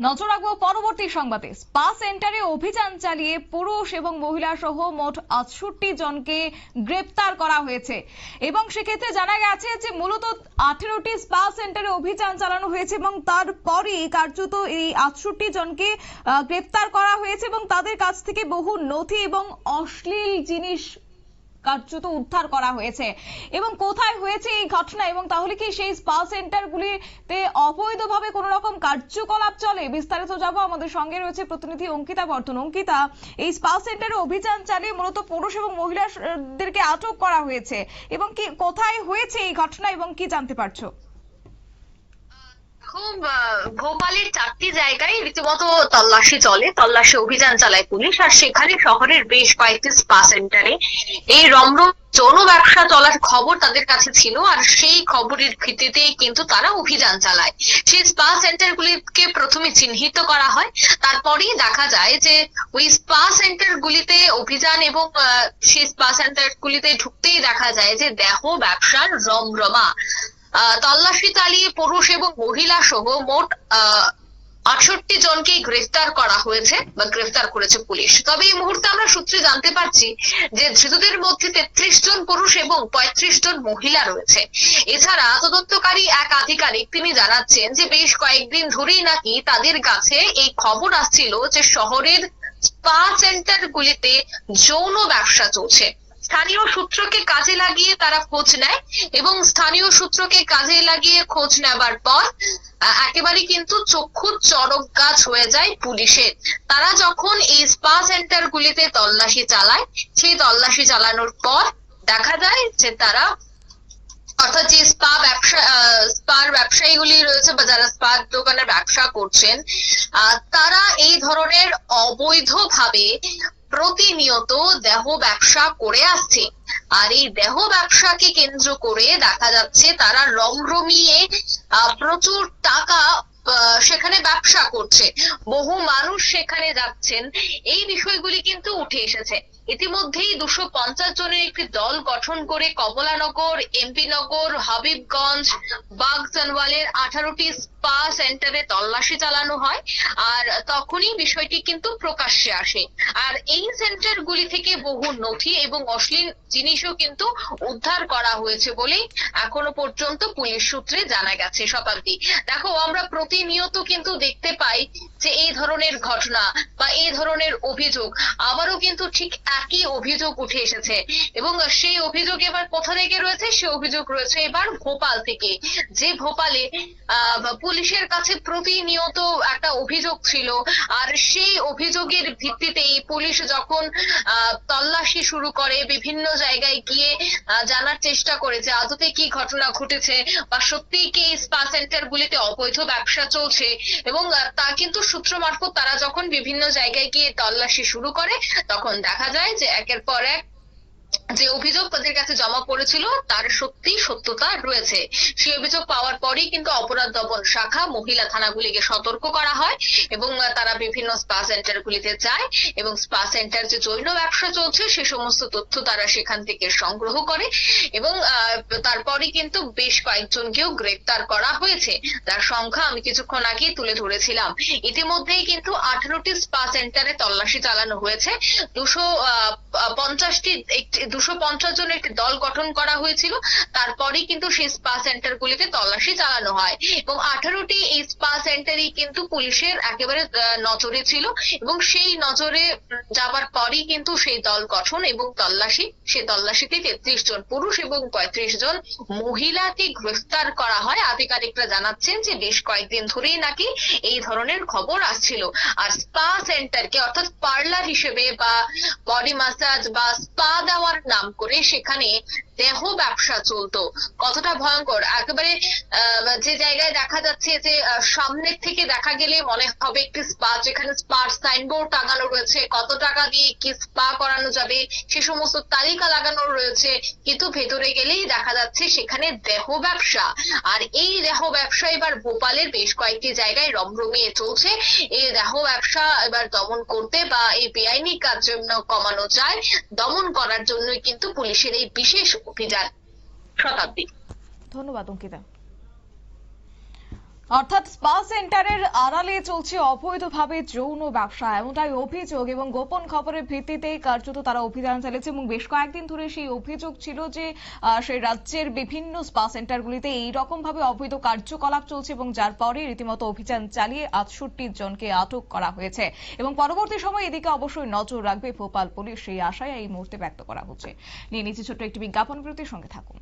নজর রাখব পরবর্তী সংবাদে। স্পা সেন্টারে অভিযান চালিয়ে পুরুষ এবং মহিলা সহ মোট আটষট্টি জনকে গ্রেপ্তার করা হয়েছে। এবং সেক্ষেত্রে জানা গেছে যে মূলত আঠেরোটি স্পা সেন্টারে অভিযান চালানো হয়েছে এবং তারপরই কার্যত এই আটষট্টি জনকে গ্রেপ্তার করা হয়েছে এবং তাদের কাছ থেকে বহু নথি এবং অশ্লীল জিনিস কার্যত উদ্ধার করা হয়েছে। এবং কোথায় হয়েছে এই ঘটনা এবং তাহলে কি সেই স্পা সেন্টারগুলিতে অবৈধভাবে কোনো রকম কার্যকলাপ চলে? বিস্তারিত যাব আমাদের সঙ্গে রয়েছে প্রতিনিধি অঙ্কিতা বর্ধন। অঙ্কিতা, এই স্পা সেন্টারে অভিযান চালিয়ে মূলত পুরুষ এবং মহিলাদেরকে আটক করা হয়েছে। এবং কি কোথায় হয়েছে এই ঘটনা এবং কি জানতে পারছ? আহ, ভোপালের চারটি জায়গায় রীতিমতো তল্লাশি চলে। তল্লাশি অভিযান চালায় পুলিশ আর সেখানে শহরের বেশ কয়েকটি স্পা সেন্টারে। এই রমরম যৌন ব্যবসা চলার খবর তাদের কাছে ছিল আর সেই খবরের ভিত্তিতে কিন্তু তারা অভিযান চালায়। সেই স্পা সেন্টার গুলিকে প্রথমে চিহ্নিত করা হয়। তারপরেই দেখা যায় যে ওই স্পা সেন্টার গুলিতে অভিযান এবং সেই স্পা সেন্টার গুলিতে ঢুকতেই দেখা যায় যে দেহ ব্যবসার রমরমা। তল্লাশি চালিয়ে পুরুষ এবং মহিলা সহ মোট আটষট্টি জনকে গ্রেফতার করা হয়েছে বা গ্রেফতার করেছে পুলিশ। তবে এই মুহূর্তে আমরা সূত্রে জানতে পারছি যে ধৃতদের মধ্যে তেত্রিশ জন পুরুষ এবং পঁয়ত্রিশ জন মহিলা রয়েছে। এছাড়া তদন্তকারী এক আধিকারিক তিনি জানাচ্ছেন যে বেশ কয়েকদিন ধরেই নাকি তাদের কাছে এই খবর আসছিল যে শহরের স্পা সেন্টার গুলিতে যৌন ব্যবসা চলছে। স্থানীয় সূত্রকে কাজে লাগিয়ে তারা খোঁজ নেয় এবং স্থানীয় সূত্রকে কাজে লাগিয়ে খোঁজ নেবার পর একেবারে কিন্তু চক্ষু চরক গাছ হয়ে যায় পুলিশের তারা যখন এই স্পা সেন্টার গুলিতে তল্লাশি চালায়, সেই তল্লাশি চালানোর পর দেখা যায় যে তারা, অর্থাৎ যে স্পা ব্যবসা স্পার ব্যবসায়ীগুলি রয়েছে বা যারা স্পা দোকানের ব্যবসা করছেন তারা এই ধরনের অবৈধভাবে প্রতিনিয়ত দেহ ব্যবসা করে আসছে। আর এই দেহ ব্যবসাকে কেন্দ্র করে দেখা যাচ্ছে তারা রমরমিয়ে প্রচুর টাকা সেখানে ব্যবসা করছে। বহু মানুষ সেখানে যাচ্ছেন। এই বিষয়গুলি কিন্তু উঠে এসেছে। ইতিমধ্যেই দুশো পঞ্চাশ জনের একটি দল গঠন করে কমলানগর এমপি নগর হাবিবগঞ্জ বাগজানওয়ালের আঠারোটি স্পা সেন্টারে তল্লাশি চালানো হয়। আর তখনই বিষয়টি কিন্তু প্রকাশ্যে আসে। আর এই সেন্টার গুলি থেকে বহু নথি এবং অশ্লীল জিনিসও কিন্তু উদ্ধার করা হয়েছে বলে এখনও পর্যন্ত পুলিশ সূত্রে জানা গেছে শতাব্দী। দেখো, আমরা প্রতিনিয়ত কিন্তু দেখতে পাই যে এই ধরনের ঘটনা বা এই ধরনের অভিযোগ, আবারও কিন্তু ঠিক একই অভিযোগ উঠে এসেছে। এবং সেই অভিযোগ এবার কোথা থেকে রয়েছে? সে অভিযোগ রয়েছে এবার ভোপাল থেকে, যে ভোপালে পুলিশের কাছে প্রতিনিয়ত একটা অভিযোগ ছিল। আর সেই অভিযোগের ভিত্তিতেই পুলিশ যখন তল্লাশি শুরু করে, বিভিন্ন জায়গায় গিয়ে জানার চেষ্টা করেছে আদতে কি ঘটনা ঘটেছে বা সত্যিই কি স্পা সেন্টার গুলিতে অবৈধ ব্যবসা চলছে। এবং তা কিন্তু সূত্র মারফত তারা যখন বিভিন্ন জায়গায় গিয়ে তল্লাশি শুরু করে, তখন দেখা যায় যে একের পর এক যে অভিযোগ তাদের কাছে জমা পড়েছিল তার সত্যি সত্যতা রয়েছে। সেই অভিযোগ পাওয়ার পরেই কিন্তু অপরাধ দমন শাখা মহিলা থানাগুলিকে সতর্ক করা হয় এবং তারা বিভিন্ন স্পা সেন্টার গুলিতে যায় এবং স্পা সেন্টার যে জৈন ব্যবসা চলছে সে সমস্ত তথ্য তারা সেখান থেকে সংগ্রহ করে এবং আহ, তারপরে কিন্তু বেশ কয়েকজনকেও গ্রেপ্তার করা হয়েছে। তার সংখ্যা আমি কিছুক্ষণ আগে তুলে ধরেছিলাম। ইতিমধ্যেই কিন্তু আঠারোটি স্পা সেন্টারে তল্লাশি চালানো হয়েছে। দুশো পঞ্চাশটি দুশো পঞ্চাশ জনের একটি দল গঠন করা হয়েছিল। তারপরেই কিন্তু সেই স্পা সেন্টার গুলিতে তল্লাশি চালানো হয়। এবং আঠারোটি এই স্পা সেন্টারই কিন্তু পুলিশের একেবারে নজরে ছিল। এবং সেই নজরে যাবার পরই কিন্তু সেই দল গঠন এবং তল্লাশি সেই তল্লাশিতে তেত্রিশ জন পুরুষ এবং পঁয়ত্রিশ জন মহিলাকে গ্রেফতার করা হয়। আধিকারিকরা জানাচ্ছেন যে বেশ কয়েকদিন ধরেই নাকি এই ধরনের খবর আসছিল। আর স্পা সেন্টারকে অর্থাৎ পার্লার হিসেবে বা বডি মাসাজ বা স্পা দেওয়ার নাম করে সেখানে দেহ ব্যবসা চলতো। কতটা ভয়ঙ্কর। একেবারে যে জায়গায় দেখা যাচ্ছে যে সামনের থেকে দেখা গেলে মনে হবে একটি স্পা, যেখানে স্পার সাইনবোর্ড টাঙানো রয়েছে, কত টাকা দিয়ে কি স্পা করানো যাবে, সে সমস্ত তালিকা লাগানো রয়েছে, কিন্তু ভেতরে গেলেই দেখা যাচ্ছে সেখানে দেহ ব্যবসা। আর এই দেহ ব্যবসা এবার ভোপালের বেশ কয়েকটি জায়গায় রমরমিয়ে চলছে। এই দেহ ব্যবসা এবার দমন করতে বা এই বেআইনি কাজ জন্য কমানো যায়, দমন করার জন্যই কিন্তু পুলিশের এই বিশেষ অভিযান শতাব্দী। ধন্যবাদ অঙ্কিতা। অর্থাৎ স্পা সেন্টারের আড়ালে চলছে অবৈধভাবে যৌন ব্যবসা। এমনটাই অভিযোগ এবং গোপন খবরের ভিত্তিতেই কার্যত তারা অভিযান চালিয়েছে এবং বেশ কয়েকদিন ধরে সেই অভিযোগ ছিল যে সেই রাজ্যের বিভিন্ন স্পা সেন্টারগুলিতে এই ভাবে অবৈধ কার্যকলাপ চলছে এবং যার পরে রীতিমতো অভিযান চালিয়ে আটষট্টি জনকে আটক করা হয়েছে। এবং পরবর্তী সময় এদিকে অবশ্যই নজর রাখবে ভোপাল পুলিশ। সেই আশায় এই মুহূর্তে ব্যক্ত করা হচ্ছে। নিয়ে নিচ্ছে ছোট্ট একটি বিজ্ঞাপন বিরতির সঙ্গে থাকুন।